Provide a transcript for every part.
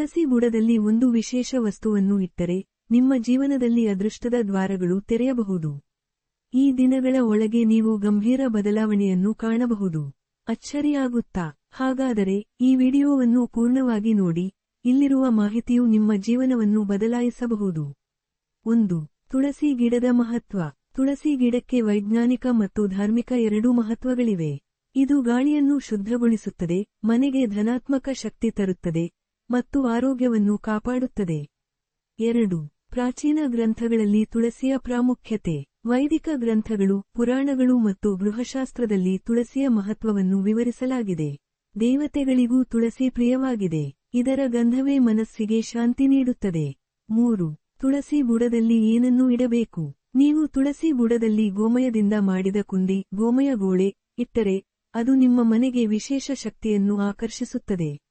ತುಳಸಿ ಬುಡದಲ್ಲಿ ಒಂದು ವಿಶೇಷ ವಸ್ತುವನ್ನು ಇಟ್ಟರೆ, ನಿಮ್ಮ ಜೀವನದಲ್ಲಿ ಅದೃಷ್ಟದ ದ್ವಾರಗಳು ತೆರೆಯಬಹುದು. ಈ ದಿನಗಳ ಒಳಗೆ ನೀವು ಗಂಭೀರ ಬದಲಾವಣೆಯನ್ನು ಕಾಣಬಹುದು. ಅಚ್ಚರಿಯಾಗುತ್ತಾ? ಹಾಗಾದರೆ, ಈ ವಿಡಿಯೋವನ್ನು ಪೂರ್ಣವಾಗಿ ನೋಡಿ, ಇಲ್ಲಿರುವ ಮಾಹಿತಿಯು ನಿಮ್ಮ ಜೀವನವನ್ನು ಬದಲಾಯಿಸಬಹುದು. ಒಂದು, ತುಳಸಿ ಗಿಡದ ಮಹತ್ವ. ತುಳಸಿ ಗಿಡಕ್ಕೆ ವೈಜ್ಞಾನಿಕ ಮತ್ತು ಧಾರ್ಮಿಕ ಎರಡೂ ಮಹತ್ವಗಳಿವೆ. ಇದು ಗಾಳಿಯನ್ನು ಶುದ್ಧಗೊಳಿಸುತ್ತದೆ, ಮನೆಗೆ ಧನಾತ್ಮಕ ಶಕ್ತಿ ತರುತ್ತದೆ ಮತ್ತು ಆರೋಗ್ಯವನ್ನು ಕಾಪಾಡುತ್ತದೆ. ಎರಡು. ಪ್ರಾಚೀನ ಗ್ರಂಥಗಳಲ್ಲಿ ತುಳಸಿಯ ಪ್ರಾಮುಖ್ಯತೆ. ವೈದಿಕ ಗ್ರಂಥಗಳು, ಪುರಾಣಗಳು ಮತ್ತು ಗೃಹಶಾಸ್ತ್ರದಲ್ಲಿ ತುಳಸಿಯ ಮಹತ್ವವನ್ನು ವಿವರಿಸಲಾಗಿದೆ. ದೇವತೆಗಳಿಗೂ ತುಳಸಿ ಪ್ರಿಯವಾಗಿದೆ. ಇದರ ಗಂಧವೇ ಮನಸ್ಸಿಗೆ ಶಾಂತಿ ನೀಡುತ್ತದೆ. ಮೂರು. ತುಳಸಿ ಬುಡದಲ್ಲಿ ಏನನ್ನು ಇಡಬೇಕು? ನೀವು ತುಳಸಿ ಬುಡದಲ್ಲಿ ಗೋಮಯದಿಂದ ಮಾಡಿದ ಕುಂಡಿ, ಗೋಮಯ ಗೋಳೆ ಇಟ್ಟರೆ ಅದು ನಿಮ್ಮ ಮನೆಗೆ ವಿಶೇಷ ಶಕ್ತಿಯನ್ನು ಆಕರ್ಷಿಸುತ್ತದೆ.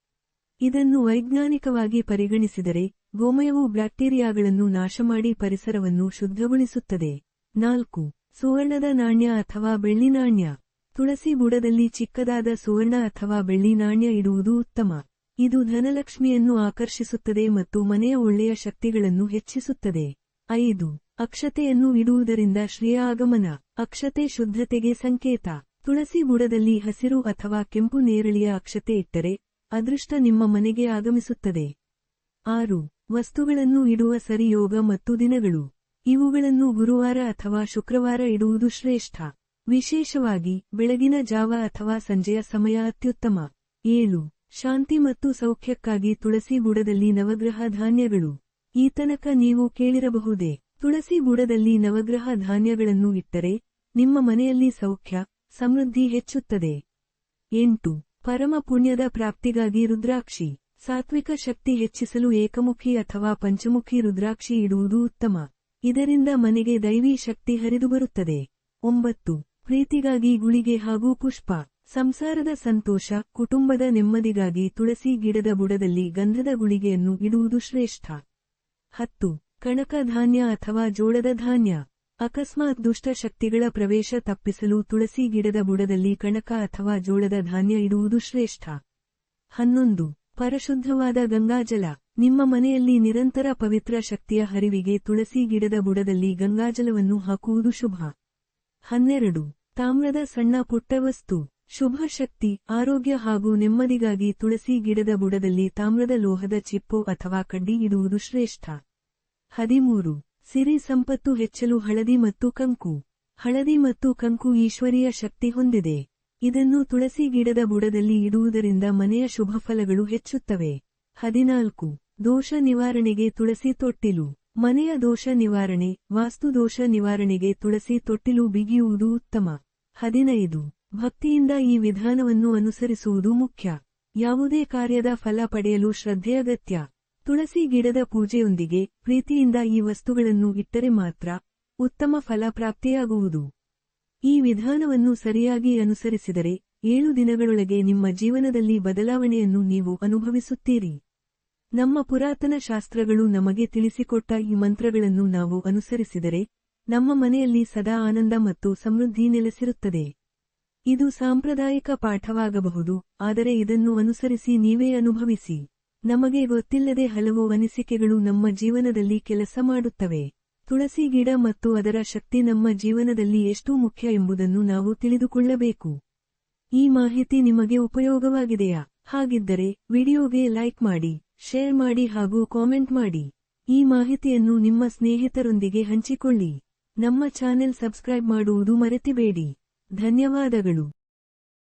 ಇದನ್ನು ವೈಜ್ಞಾನಿಕವಾಗಿ ಪರಿಗಣಿಸಿದರೆ ಗೋಮಯವು ಬ್ಯಾಕ್ಟೀರಿಯಾಗಳನ್ನು ನಾಶಮಾಡಿ ಪರಿಸರವನ್ನು ಶುದ್ಧಗೊಳಿಸುತ್ತದೆ. ನಾಲ್ಕು. ಸುವರ್ಣದ ನಾಣ್ಯ ಅಥವಾ ಬೆಳ್ಳಿ ನಾಣ್ಯ. ತುಳಸಿ ಬುಡದಲ್ಲಿ ಚಿಕ್ಕದಾದ ಸುವರ್ಣ ಅಥವಾ ಬೆಳ್ಳಿ ನಾಣ್ಯ ಇಡುವುದು ಉತ್ತಮ. ಇದು ಧನಲಕ್ಷ್ಮಿಯನ್ನು ಆಕರ್ಷಿಸುತ್ತದೆ ಮತ್ತು ಮನೆಯ ಒಳ್ಳೆಯ ಶಕ್ತಿಗಳನ್ನು ಹೆಚ್ಚಿಸುತ್ತದೆ. ಐದು. ಅಕ್ಷತೆಯನ್ನು ಇಡುವುದರಿಂದ ಶ್ರೇಯ ಆಗಮನ. ಅಕ್ಷತೆ ಶುದ್ಧತೆಗೆ ಸಂಕೇತ. ತುಳಸಿ ಬುಡದಲ್ಲಿ ಹಸಿರು ಅಥವಾ ಕೆಂಪು ನೇರಳಿಯ ಅಕ್ಷತೆ ಇಟ್ಟರೆ ಅದೃಷ್ಟ ನಿಮ್ಮ ಮನೆಗೆ ಆಗಮಿಸುತ್ತದೆ. ಆರು, ವಸ್ತುಗಳನ್ನು ಇಡುವ ಸರಿ ಯೋಗ ಮತ್ತು ದಿನಗಳು. ಇವುಗಳನ್ನು ಗುರುವಾರ ಅಥವಾ ಶುಕ್ರವಾರ ಇಡುವುದು ಶ್ರೇಷ್ಠ. ವಿಶೇಷವಾಗಿ, ಬೆಳಗಿನ ಜಾವ ಅಥವಾ ಸಂಜೆಯ ಸಮಯ ಅತ್ಯುತ್ತಮ. ಏಳು, ಶಾಂತಿ ಮತ್ತು ಸೌಖ್ಯಕ್ಕಾಗಿ ತುಳಸಿ ಬುಡದಲ್ಲಿ ನವಗ್ರಹ ಧಾನ್ಯಗಳು. ಈ ತನಕ ನೀವು ಕೇಳಿರಬಹುದೇ, ತುಳಸಿ ಬುಡದಲ್ಲಿ ನವಗ್ರಹ ಧಾನ್ಯಗಳನ್ನು ಇಟ್ಟರೆ, ನಿಮ್ಮ ಮನೆಯಲ್ಲಿ ಸೌಖ್ಯ, ಸಮೃದ್ಧಿ ಹೆಚ್ಚುತ್ತದೆ. ಎಂಟು ಪರಮ ಪುಣ್ಯದ ಪ್ರಾಪ್ತಿಗಾಗಿ ರುದ್ರಾಕ್ಷಿ, ಸಾತ್ವಿಕ ಶಕ್ತಿ ಹೆಚ್ಚಿಸಲು ಏಕಮುಖಿ ಅಥವಾ ಪಂಚಮುಖಿ ರುದ್ರಾಕ್ಷಿ ಇಡುವುದು ಉತ್ತಮ. ಇದರಿಂದ ಮನೆಗೆ ದೈವಿ ಶಕ್ತಿ ಹರಿದು ಬರುತ್ತದೆ. ಒಂಬತ್ತು, ಪ್ರೀತಿಗಾಗಿ ಗುಳಿಗೆ ಹಾಗೂ ಪುಷ್ಪ. ಸಂಸಾರದ ಸಂತೋಷ, ಕುಟುಂಬದ ನೆಮ್ಮದಿಗಾಗಿ ತುಳಸಿ ಗಿಡದ ಬುಡದಲ್ಲಿ ಗಂಧದ ಗುಳಿಗೆಯನ್ನು ಇಡುವುದು ಶ್ರೇಷ್ಠ. ಹತ್ತು ಕಣಕ ಧಾನ್ಯ ಅಥವಾ ಜೋಳದ ಧಾನ್ಯ. ಅಕಸ್ಮಾತ್ ದುಷ್ಟ ಶಕ್ತಿಗಳ ಪ್ರವೇಶ ತಪ್ಪಿಸಲು ತುಳಸಿ ಗಿಡದ ಬುಡದಲ್ಲಿ ಕಣಕ ಅಥವಾ ಜೋಳದ ಧಾನ್ಯ ಇಡುವುದು ಶ್ರೇಷ್ಠ. ಹನ್ನೊಂದು. ಪರಶುದ್ಧವಾದ ಗಂಗಾಜಲ. ನಿಮ್ಮ ಮನೆಯಲ್ಲಿ ನಿರಂತರ ಪವಿತ್ರ ಶಕ್ತಿಯ ಹರಿವಿಗೆ ತುಳಸಿ ಗಿಡದ ಬುಡದಲ್ಲಿ ಗಂಗಾಜಲವನ್ನು ಹಾಕುವುದು ಶುಭ. ಹನ್ನೆರಡು. ತಾಮ್ರದ ಸಣ್ಣ ಪುಟ್ಟ ವಸ್ತು. ಶುಭ ಶಕ್ತಿ, ಆರೋಗ್ಯ ಹಾಗೂ ನೆಮ್ಮದಿಗಾಗಿ ತುಳಸಿ ಗಿಡದ ಬುಡದಲ್ಲಿ ತಾಮ್ರದ ಲೋಹದ ಚಿಪ್ಪು ಅಥವಾ ಕಡ್ಡಿ ಇಡುವುದು ಶ್ರೇಷ್ಠ. ಹದಿಮೂರು. ಸಿರಿ ಸಂಪತ್ತು ಹೆಚ್ಚಲು ಹಳದಿ ಮತ್ತು ಕಂಕು. ಹಳದಿ ಮತ್ತು ಕಂಕು ಈಶ್ವರೀಯ ಶಕ್ತಿ ಹೊಂದಿದೆ. ಇದನ್ನು ತುಳಸಿ ಗಿಡದ ಬುಡದಲ್ಲಿ ಇಡುವುದರಿಂದ ಮನೆಯ ಶುಭ ಫಲಗಳು ಹೆಚ್ಚುತ್ತವೆ. ಹದಿನಾಲ್ಕು. ದೋಷ ನಿವಾರಣೆಗೆ ತುಳಸಿ ತೊಟ್ಟಿಲು. ಮನೆಯ ದೋಷ ನಿವಾರಣೆ, ವಾಸ್ತು ದೋಷ ನಿವಾರಣೆಗೆ ತುಳಸಿ ತೊಟ್ಟಿಲು ಬಿಗಿಯುವುದು ಉತ್ತಮ. ಹದಿನೈದು. ಭಕ್ತಿಯಿಂದ ಈ ವಿಧಾನವನ್ನು ಅನುಸರಿಸುವುದು ಮುಖ್ಯ. ಯಾವುದೇ ಕಾರ್ಯದ ಫಲ ಪಡೆಯಲು ಶ್ರದ್ಧೆ ಅಗತ್ಯ ತುಳಸಿ ಗಿಡದ ಪೂಜೆಯೊಂದಿಗೆ ಪ್ರೀತಿಯಿಂದ ಈ ವಸ್ತುಗಳನ್ನು ಇಟ್ಟರೆ ಮಾತ್ರ ಉತ್ತಮ ಫಲ ಪ್ರಾಪ್ತಿಯಾಗುವುದು. ಈ ವಿಧಾನವನ್ನು ಸರಿಯಾಗಿ ಅನುಸರಿಸಿದರೆ ಏಳು ದಿನಗಳೊಳಗೆ ನಿಮ್ಮ ಜೀವನದಲ್ಲಿ ಬದಲಾವಣೆಯನ್ನು ನೀವು ಅನುಭವಿಸುತ್ತೀರಿ. ನಮ್ಮ ಪುರಾತನ ಶಾಸ್ತ್ರಗಳು ನಮಗೆ ತಿಳಿಸಿಕೊಟ್ಟ ಈ ಮಂತ್ರಗಳನ್ನು ನಾವು ಅನುಸರಿಸಿದರೆ ನಮ್ಮ ಮನೆಯಲ್ಲಿ ಸದಾ ಆನಂದ ಮತ್ತು ಸಮೃದ್ಧಿ ನೆಲೆಸಿರುತ್ತದೆ. ಇದು ಸಾಂಪ್ರದಾಯಿಕ ಪಾಠವಾಗಬಹುದು, ಆದರೆ ಇದನ್ನು ಅನುಸರಿಸಿ ನೀವೇ ಅನುಭವಿಸಿ. ನಮಗೆ ಗೊತ್ತಿಲ್ಲದೆ ಹಲವು ಅನಿಸಿಕೆಗಳು ನಮ್ಮ ಜೀವನದಲ್ಲಿ ಕೆಲಸ ಮಾಡುತ್ತವೆ. ತುಳಸಿ ಗಿಡ ಮತ್ತು ಅದರ ಶಕ್ತಿ ನಮ್ಮ ಜೀವನದಲ್ಲಿ ಎಷ್ಟು ಮುಖ್ಯ ಎಂಬುದನ್ನು ನಾವು ತಿಳಿದುಕೊಳ್ಳಬೇಕು. ಈ ಮಾಹಿತಿ ನಿಮಗೆ ಉಪಯೋಗವಾಗಿದೆಯಾ? ಹಾಗಿದ್ದರೆ, ವಿಡಿಯೋಗೆ ಲೈಕ್ ಮಾಡಿ, ಶೇರ್ ಮಾಡಿ ಹಾಗೂ ಕಾಮೆಂಟ್ ಮಾಡಿ. ಈ ಮಾಹಿತಿಯನ್ನು ನಿಮ್ಮ ಸ್ನೇಹಿತರೊಂದಿಗೆ ಹಂಚಿಕೊಳ್ಳಿ. ನಮ್ಮ ಚಾನೆಲ್ ಸಬ್ಸ್ಕ್ರೈಬ್ ಮಾಡುವುದು ಮರೆತಿಬೇಡಿ. ಧನ್ಯವಾದಗಳು.